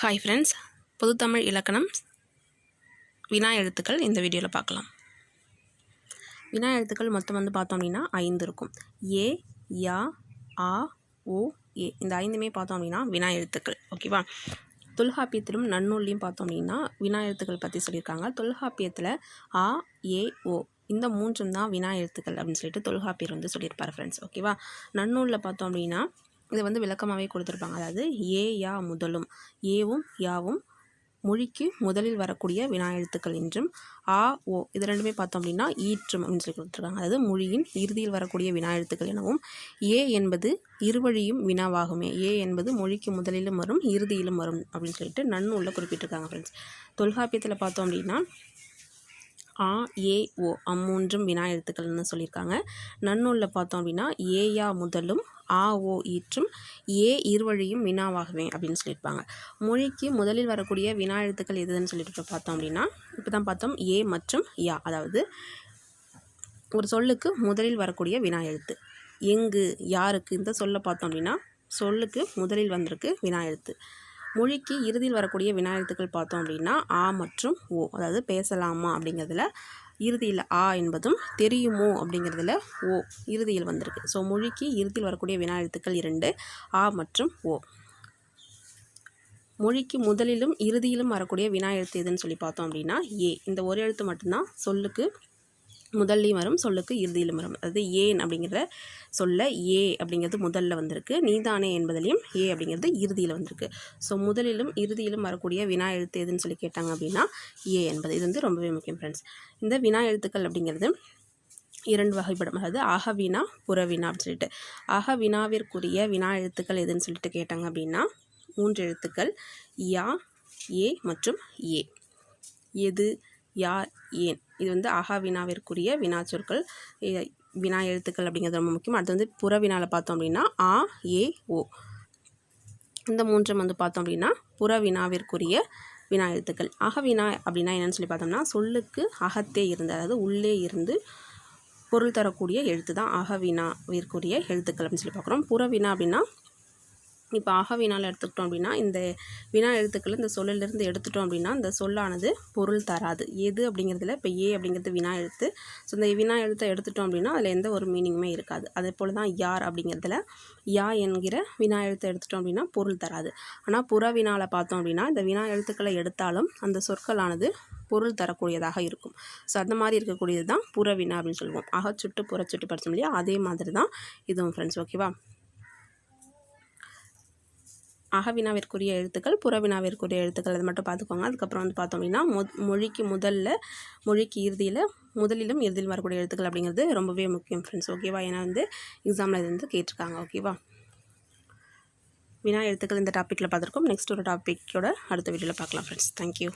Hi friends பொதுத்தமிழ் இலக்கணம் வினா எழுத்துக்கள் இந்த வீடியோவில் பார்க்கலாம். வினா எழுத்துக்கள் மொத்தம் வந்து பார்த்தோம் அப்படின்னா ஐந்து இருக்கும். ஏ யா ஆ ஓ ஏ. இந்த ஐந்துமே பார்த்தோம் அப்படின்னா வினா எழுத்துக்கள். ஓகேவா தொல்காப்பியத்திலும் நன்னூல்லையும் பார்த்தோம் அப்படின்னா வினா எழுத்துக்கள் பற்றி சொல்லியிருக்காங்க. தொல்காப்பியத்தில் ஆ ஏ ஓ. இந்த மூன்றும் தான் வினா எழுத்துக்கள் அப்படின்னு சொல்லிட்டு தொல்காப்பியர் வந்து சொல்லியிருப்பார் ஃப்ரெண்ட்ஸ் ஓகேவா நன்னூலில் பார்த்தோம் அப்படின்னா இதை வந்து விளக்கமாகவே கொடுத்துருப்பாங்க. அதாவது ஏ யா முதலும் ஏவும் யாவும் மொழிக்கு முதலில் வரக்கூடிய வினா எழுத்துக்கள் என்றும் ஆ ஓ இது ரெண்டுமே பார்த்தோம் அப்படின்னா ஈற்றும் அப்படின்னு சொல்லி கொடுத்துருக்காங்க. அதாவது மொழியின் இறுதியில் வரக்கூடிய வினா எழுத்துக்கள் எனவும் ஏ என்பது இருவழியும் வினாவாகுமே ஏ என்பது மொழிக்கு முதலிலும் வரும் இறுதியிலும் வரும் அப்படின்னு சொல்லிட்டு நன்னூலில் குறிப்பிட்டிருக்காங்க ஃப்ரெண்ட்ஸ் தொல்காப்பியத்தில் பார்த்தோம் அப்படின்னா ஆ ஏ ஓ அம்மூன்றும் வினா எழுத்துக்கள்னு சொல்லியிருக்காங்க. நன்னூலில் பார்த்தோம் அப்படின்னா ஏயா முதலும் ஆ ஓ ஈற்றும் ஏ இருவழியும் வினாவாகவே அப்படின்னு சொல்லியிருப்பாங்க. மொழிக்கு முதலில் வரக்கூடிய வினா எழுத்துக்கள் எதுன்னு சொல்லிட்டு பார்த்தோம் அப்படின்னா இப்போ தான் பார்த்தோம் ஏ மற்றும் யா. அதாவது ஒரு சொல்லுக்கு முதலில் வரக்கூடிய வினா எழுத்து. எங்கு யாருக்கு இந்த சொல்லை பார்த்தோம் அப்படின்னா சொல்லுக்கு முதலில் வந்திருக்கு வினா எழுத்து. மொழிக்கு இறுதியில் வரக்கூடிய வினாயத்துக்கள் பார்த்தோம் அப்படின்னா ஆ மற்றும் ஓ. அதாவது பேசலாமா அப்படிங்கிறதுல இறுதியில் ஆ என்பதும் தெரியுமோ அப்படிங்கிறதுல ஓ இறுதியில் வந்திருக்கு. ஸோ மொழிக்கு இறுதியில் வரக்கூடிய வினாழுத்துக்கள் இரண்டு ஆ மற்றும் ஓ. மொழிக்கு முதலிலும் இறுதியிலும் வரக்கூடிய வினா எழுத்து எதுன்னு சொல்லி பார்த்தோம் அப்படின்னா ஏ. இந்த ஒரு எழுத்து மட்டும்தான். சொல்லுக்கு முதல்லையும் வரும் சொல்லுக்கு இறுதியிலும் வரும். அதாவது ஏன் அப்படிங்கிற சொல்ல ஏ அப்படிங்கிறது முதல்ல வந்திருக்கு. நீதானே என்பதிலையும் ஏ அப்படிங்கிறது இறுதியில் வந்திருக்கு. ஸோ முதலிலும் இறுதியிலும் வரக்கூடிய வினா எழுத்து எதுன்னு சொல்லி கேட்டாங்க அப்படின்னா ஏ என்பது. இது வந்து ரொம்பவே முக்கியம் ஃப்ரெண்ட்ஸ் இந்த வினா எழுத்துக்கள் அப்படிங்கிறது இரண்டு வகைப்படும். அதாவது அகவினா புறவினா அப்படின்னு சொல்லிட்டு. அகவினாவிற்குரிய வினா எழுத்துக்கள் எதுன்னு சொல்லிட்டு கேட்டாங்க அப்படின்னா மூன்று எழுத்துக்கள் யா ஏ மற்றும் ஏ. எது யார் ஏன்? இது வந்து அகா வினாவிற்குரிய வினா சொற்கள் வினா எழுத்துக்கள் அப்படிங்கிறது ரொம்ப முக்கியம். அடுத்து வந்து புற வினாவில் பார்த்தோம் அப்படின்னா ஆ ஏ ஓ. இந்த மூன்றும் வந்து பார்த்தோம் அப்படின்னா புற வினாவிற்குரிய வினா எழுத்துக்கள். அகவினா அப்படின்னா என்னென்னு சொல்லி பார்த்தோம்னா சொல்லுக்கு அகத்தே இருந்து அதாவது உள்ளே இருந்து பொருள் தரக்கூடிய எழுத்து தான் அகவினாவிற்குரிய எழுத்துக்கள் அப்படின்னு சொல்லி பார்க்குறோம். புறவினா அப்படின்னா இப்போ ஆக வினால் எடுத்துக்கிட்டோம் அப்படின்னா இந்த வினா எழுத்துக்கள் இந்த சொல்லிலிருந்து எடுத்துட்டோம் அப்படின்னா இந்த சொல்லானது பொருள் தராது. எது அப்படிங்கிறதுல இப்போ ஏ அப்படிங்கிறது வினா எழுத்து. ஸோ இந்த வினா எழுத்தை எடுத்துட்டோம் அப்படின்னா அதில் எந்த ஒரு மீனிங்குமே இருக்காது. அதே போல் தான் யார் அப்படிங்கிறதுல யா என்கிற வினா எழுத்தை எடுத்துட்டோம் அப்படின்னா பொருள் தராது. ஆனால் புற வினாவில் பார்த்தோம் அப்படின்னா இந்த வினா எழுத்துக்களை எடுத்தாலும் அந்த சொற்களானது பொருள் தரக்கூடியதாக இருக்கும். ஸோ அந்த மாதிரி இருக்கக்கூடியது தான் புறவினா அப்படின்னு சொல்லுவோம். அகச்சுட்டு புறச்சுட்டு படித்தோம் இல்லையா? அதே மாதிரி தான் இதுவும் ஃப்ரெண்ட்ஸ் ஓகேவா அகவினாவிற்குரிய எழுத்துக்கள் புறவினாவிற்குரிய எழுத்துக்கள் அதை மட்டும் பார்த்துக்கோங்க. அதுக்கப்புறம் வந்து பார்த்தோம் அப்படின்னா மொ மொழிக்கு முதல்ல மொழிக்கு இறுதியில் முதலிலும் இறுதியில் வரக்கூடிய எழுத்துக்கள் அப்படிங்கிறது ரொம்பவே முக்கியம் ஃப்ரெண்ட்ஸ் ஓகேவா ஏன்னா வந்து எக்ஸாமில் இது வந்து கேட்டிருக்காங்க ஓகேவா வினா எழுத்துக்கள் இந்த டாப்பிக்கில் பார்த்துருக்கோம். நெக்ஸ்ட் ஒரு டாப்பிக்கோட அடுத்த வீடியோவில் பார்க்கலாம் ஃப்ரெண்ட்ஸ் தேங்க்யூ